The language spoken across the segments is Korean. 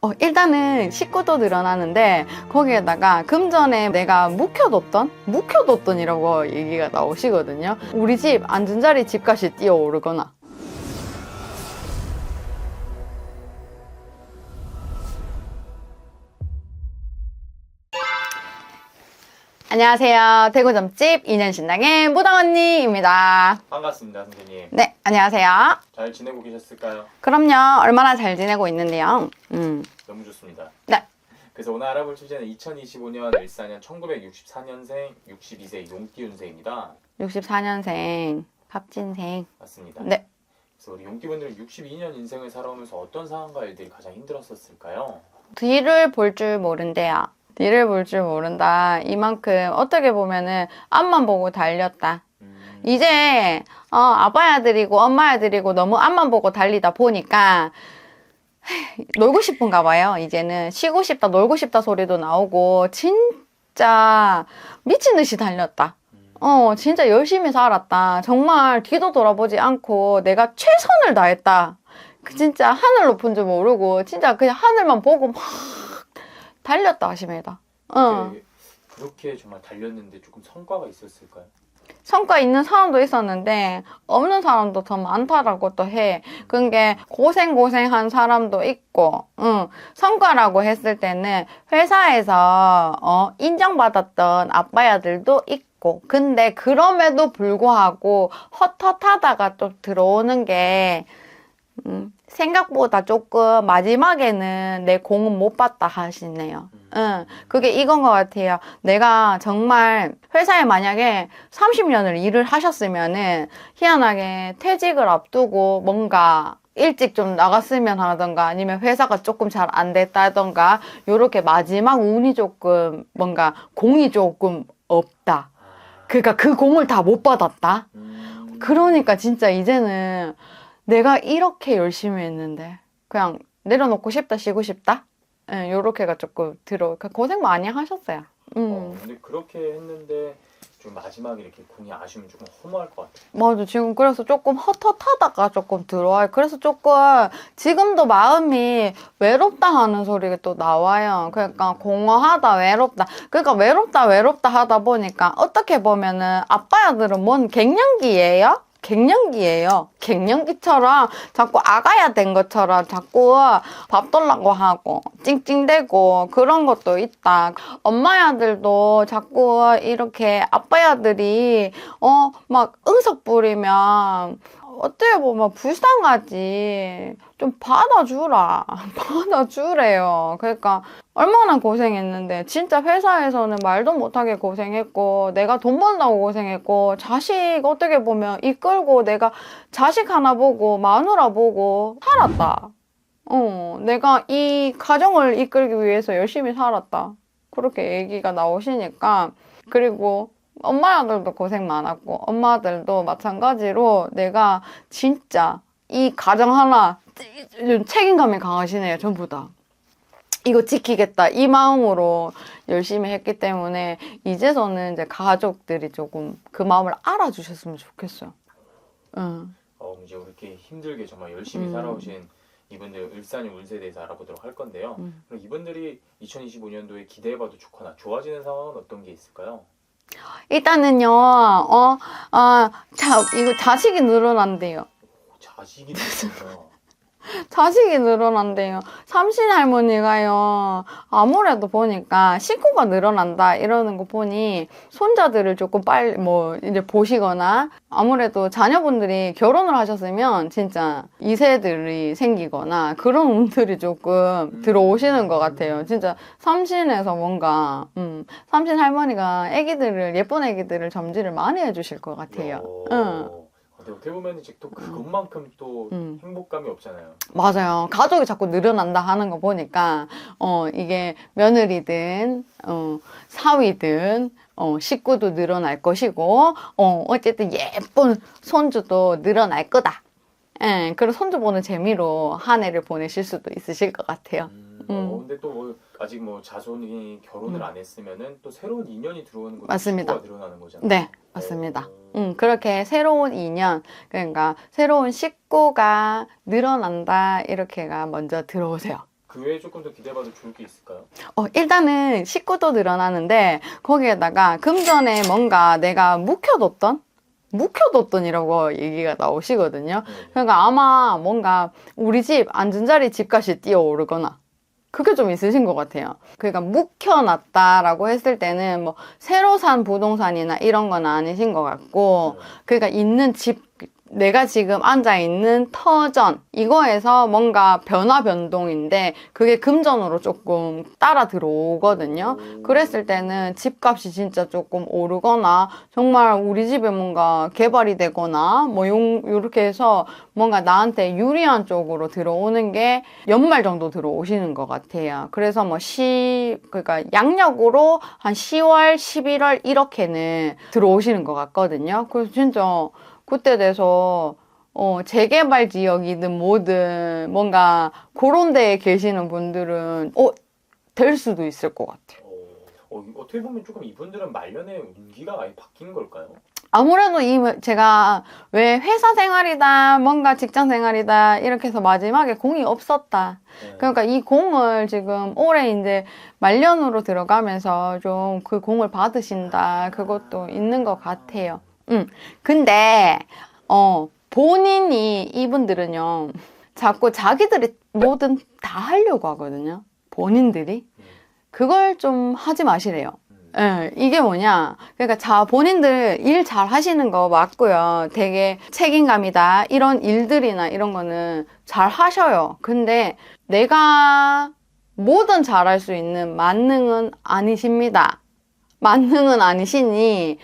어, 일단은 식구도 늘어나는데 거기에다가 금전에 내가 묵혀뒀던 묵혀뒀던이라고 얘기가 나오시거든요. 우리 집 앉은 자리 집값이 뛰어오르거나 안녕하세요. 대구 점집 인연신당의 무당 언니입니다. 반갑습니다, 선생님. 네, 안녕하세요. 잘 지내고 계셨을까요? 그럼요. 얼마나 잘 지내고 있는데요. 음, 너무 좋습니다. 네. 그래서 오늘 알아볼 주제는 2025년 일사년 1964년생 62세 용띠운세입니다. 64년생, 갑진생. 맞습니다. 네. 그래서 우리 용띠분들은 62년 인생을 살아오면서 어떤 상황과 일들이 가장 힘들었었을까요? 뒤를 볼 줄 모른대요. 뒤를 볼 줄 모른다. 이만큼 어떻게 보면은 앞만 보고 달렸다. 음, 이제 어, 아빠야 들이고 엄마야 들이고 너무 앞만 보고 달리다 보니까 하, 놀고 싶은가 봐요. 이제는 쉬고 싶다, 놀고 싶다 소리도 나오고 진짜 미친 듯이 달렸다. 음, 어, 진짜 열심히 살았다. 정말 뒤도 돌아보지 않고 내가 최선을 다했다. 그 진짜 하늘 높은 줄 모르고 진짜 그냥 하늘만 보고 막 달렸다 하십니다. 어. 그렇게, 정말 달렸는데 조금 성과가 있었을까요? 성과 있는 사람도 있었는데 없는 사람도 더 많다라고 또 해. 그게 고생 고생한 사람도 있고, 응. 성과라고 했을 때는 회사에서 어, 인정받았던 아빠야들도 있고, 근데 그럼에도 불구하고 헛헛하다가 또 들어오는 게 음, 생각보다 조금 마지막에는 내 공은 못 봤다 하시네요. 음, 응, 그게 이건 것 같아요. 내가 정말 회사에 만약에 30년을 일을 하셨으면은 희한하게 퇴직을 앞두고 뭔가 일찍 좀 나갔으면 하던가 아니면 회사가 조금 잘 안 됐다던가 요렇게 마지막 운이 조금 뭔가 공이 조금 없다. 아, 그러니까 그 공을 다 못 받았다. 음, 그러니까 진짜 이제는 내가 이렇게 열심히 했는데 그냥 내려놓고 싶다 쉬고 싶다? 예, 요렇게가 조금 들어. 그러니까 고생 많이 하셨어요. 어, 음. 근데 그렇게 했는데 좀 마지막에 이렇게 공이 아쉬우면 조금 허무할 것 같아요. 맞아. 지금 그래서 조금 헛헛하다가 조금 들어와요. 그래서 조금 지금도 마음이 외롭다 하는 소리가 또 나와요. 그러니까 공허하다 외롭다. 그러니까 외롭다 외롭다 하다 보니까 어떻게 보면은 아빠야들은 뭔 갱년기예요? 갱년기예요. 갱년기처럼 자꾸 아가야 된 것처럼 자꾸 밥 달라고 하고 찡찡대고 그런 것도 있다. 엄마야들도 자꾸 이렇게 아빠야들이 어 막 응석 부리면 어떻게 보면 불쌍하지. 좀 받아주라. 받아주래요. 그러니까 얼마나 고생했는데 진짜 회사에서는 말도 못하게 고생했고 내가 돈 번다고 고생했고 자식 어떻게 보면 이끌고 내가 자식 하나 보고 마누라 보고 살았다. 어, 내가 이 가정을 이끌기 위해서 열심히 살았다. 그렇게 얘기가 나오시니까 그리고 엄마들도 고생 많았고 엄마들도 마찬가지로 내가 진짜 이 가정 하나 좀 책임감이 강하시네요 전부 다 이거 지키겠다 이 마음으로 열심히 했기 때문에 이제서는 이제 가족들이 조금 그 마음을 알아주셨으면 좋겠어요 응. 어, 이제 이렇게 힘들게 정말 열심히 음. 살아오신 이분들 을사님 운세에 대해서 알아보도록 할 건데요. 음. 그럼 이분들이 2025년도에 기대해봐도 좋거나 좋아지는 상황은 어떤 게 있을까요? 일단은요 어, 어, 자, 이거 자식이 늘어난대요 자식이 있어요. 자식이 늘어난대요. 삼신 할머니가요. 아무래도 보니까 식구가 늘어난다 이러는 거 보니 손자들을 조금 빨리 뭐 이제 보시거나 아무래도 자녀분들이 결혼을 하셨으면 진짜 이세들이 생기거나 그런 운들이 조금 들어오시는 것 같아요. 진짜 삼신에서 뭔가 음, 삼신 할머니가 아기들을 예쁜 아기들을 점지를 많이 해주실 것 같아요. 어, 응. 어떻게 보면 이제 또 그것만큼 또 음. 행복감이 없잖아요. 맞아요. 가족이 자꾸 늘어난다 하는 거 보니까, 어, 이게 며느리든, 어, 사위든, 어, 식구도 늘어날 것이고, 어, 어쨌든 예쁜 손주도 늘어날 거다. 예, 그런 손주 보는 재미로 한 해를 보내실 수도 있으실 것 같아요. 음, 음. 어, 근데 또 뭐 아직 뭐 자손이 결혼을 음. 안 했으면은 또 새로운 인연이 들어오는 것도 맞습니다. 식구가 늘어나는 거잖아요. 네, 맞습니다. 어, 음, 그렇게 새로운 인연, 그러니까 새로운 식구가 늘어난다, 이렇게가 먼저 들어오세요. 그 외에 조금 더 기대해봐도 좋을 게 있을까요? 어, 일단은 식구도 늘어나는데 거기에다가 금전에 뭔가 내가 묵혀뒀던 묵혀뒀던이라고 얘기가 나오시거든요. 네. 그러니까 아마 뭔가 우리 집 앉은 자리 집값이 뛰어오르거나 그게 좀 있으신 것 같아요. 그러니까 묵혀놨다라고 했을 때는 뭐 새로 산 부동산이나 이런 건 아니신 것 같고 그러니까 있는 집 내가 지금 앉아 있는 터전 이거에서 뭔가 변화 변동인데 그게 금전으로 조금 따라 들어오거든요. 그랬을 때는 집값이 진짜 조금 오르거나 정말 우리 집에 뭔가 개발이 되거나 뭐 용, 요렇게 해서 뭔가 나한테 유리한 쪽으로 들어오는 게 연말 정도 들어오시는 것 같아요. 그래서 뭐 시, 그러니까 양력으로 한 10월, 11월 이렇게는 들어오시는 것 같거든요. 그래서 진짜 그때 돼서 어, 재개발 지역이든 뭐든 뭔가 그런 데에 계시는 분들은 어, 될 수도 있을 것 같아요. 어, 어, 어떻게 보면 조금 이분들은 말년에 운기가 아예 바뀐 걸까요? 아무래도 이 제가 왜 회사 생활이다 뭔가 직장 생활이다 이렇게 해서 마지막에 공이 없었다 네. 그러니까 이 공을 지금 올해 이제 말년으로 들어가면서 좀 그 공을 받으신다 그것도 있는 것 같아요 음 근데 어 본인이 이분들은요 자꾸 자기들이 뭐든 다 하려고 하거든요 본인들이 음, 그걸 좀 하지 마시래요 음. 예, 이게 뭐냐. 그러니까 자, 본인들 일 잘 하시는 거 맞고요. 되게 책임감이다. 이런 일들이나 이런 거는 잘 하셔요. 근데 내가 뭐든 잘할 수 있는 만능은 아니십니다. 만능은 아니시니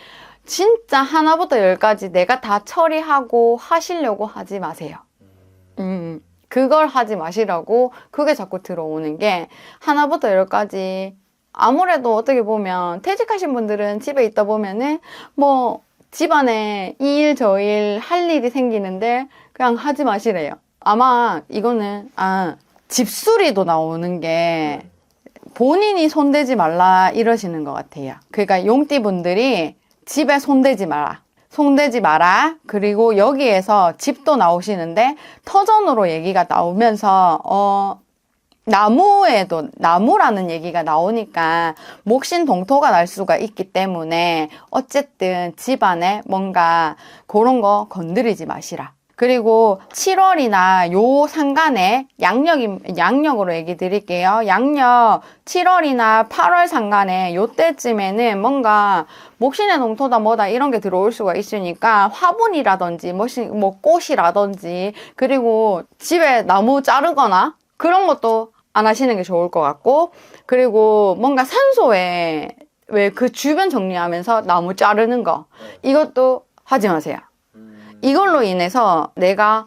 진짜 하나부터 열까지 내가 다 처리하고 하시려고 하지 마세요. 음. 음, 그걸 하지 마시라고 그게 자꾸 들어오는 게 하나부터 열까지 아무래도 어떻게 보면 퇴직하신 분들은 집에 있다 보면은 뭐 집안에 이 일 저 일 할 일이 생기는데 그냥 하지 마시래요. 아마 이거는 아 집수리도 나오는 게 본인이 손대지 말라 이러시는 것 같아요. 그러니까 용띠 분들이 집에 손대지 마라. 손대지 마라. 그리고 여기에서 집도 나오시는데 터전으로 얘기가 나오면서 어 나무에도 나무라는 얘기가 나오니까 목신 동토가 날 수가 있기 때문에 어쨌든 집안에 뭔가 그런 거 건드리지 마시라. 그리고 7월이나 요 상간에 양력이 양력으로 얘기 드릴게요. 양력 7월이나 8월 상간에 요때쯤에는 뭔가 목신의 동토다 뭐다 이런 게 들어올 수가 있으니까 화분이라든지 뭐시- 뭐 꽃이라든지 그리고 집에 나무 자르거나 그런 것도 안 하시는 게 좋을 것 같고 그리고 뭔가 산소에 왜 그 주변 정리하면서 나무 자르는 거 네. 이것도 하지 마세요. 음. 이걸로 인해서 내가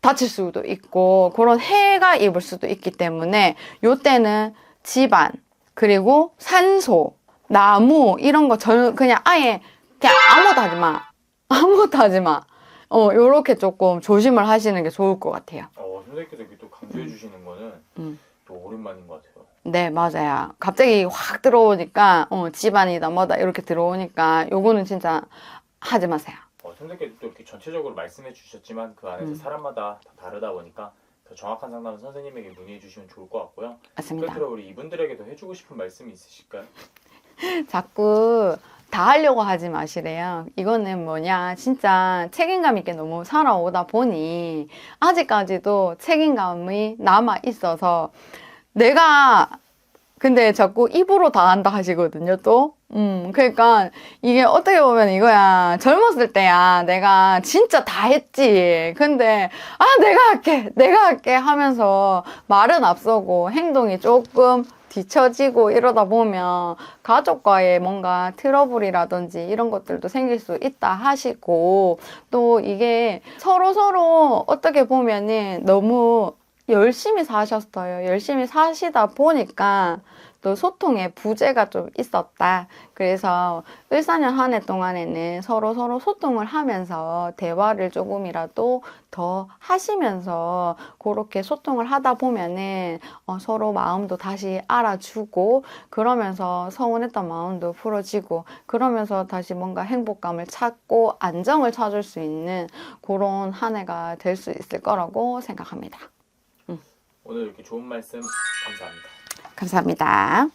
다칠 수도 있고 그런 해가 입을 수도 있기 때문에 요때는 집안 그리고 산소 나무 이런 거 전 그냥 아예 그냥 아무것도 하지 마 아무것도 하지 마 어 요렇게 조금 조심을 하시는 게 좋을 것 같아요 어, 선생님께서 이렇게 또 강조해 주시는 거는 음. 또 오랜만인 것 같아요. 네 맞아요 갑자기 확 들어오니까 어 집안이다 뭐다 이렇게 들어오니까 요거는 진짜 하지 마세요 어, 선생님께서 또 이렇게 전체적으로 말씀해 주셨지만 그 안에서 음. 사람마다 다 다르다 보니까 더 정확한 상담은 선생님에게 문의해 주시면 좋을 것 같고요. 맞습니다 끝으로 우리 이분들에게도 해주고 싶은 말씀이 있으실까요? 자꾸 다 하려고 하지 마시래요. 이거는 뭐냐, 진짜 책임감 있게 너무 살아오다 보니 아직까지도 책임감이 남아 있어서 내가 근데 자꾸 입으로 다 한다 하시거든요, 또. 음, 그러니까 이게 어떻게 보면 이거야. 젊었을 때야 내가 진짜 다 했지. 근데 아, 내가 할게. 내가 할게 하면서 말은 앞서고 행동이 조금 뒤처지고 이러다 보면 가족과의 뭔가 트러블이라든지 이런 것들도 생길 수 있다 하시고 또 이게 서로 서로 어떻게 보면은 너무 열심히 사셨어요. 열심히 사시다 보니까 또 소통에 부재가 좀 있었다. 그래서 을사년 한 해 동안에는 서로 서로 소통을 하면서 대화를 조금이라도 더 하시면서 그렇게 소통을 하다 보면은 어, 서로 마음도 다시 알아주고 그러면서 서운했던 마음도 풀어지고 그러면서 다시 뭔가 행복감을 찾고 안정을 찾을 수 있는 그런 한 해가 될 수 있을 거라고 생각합니다. 오늘 이렇게 좋은 말씀 감사합니다. 감사합니다.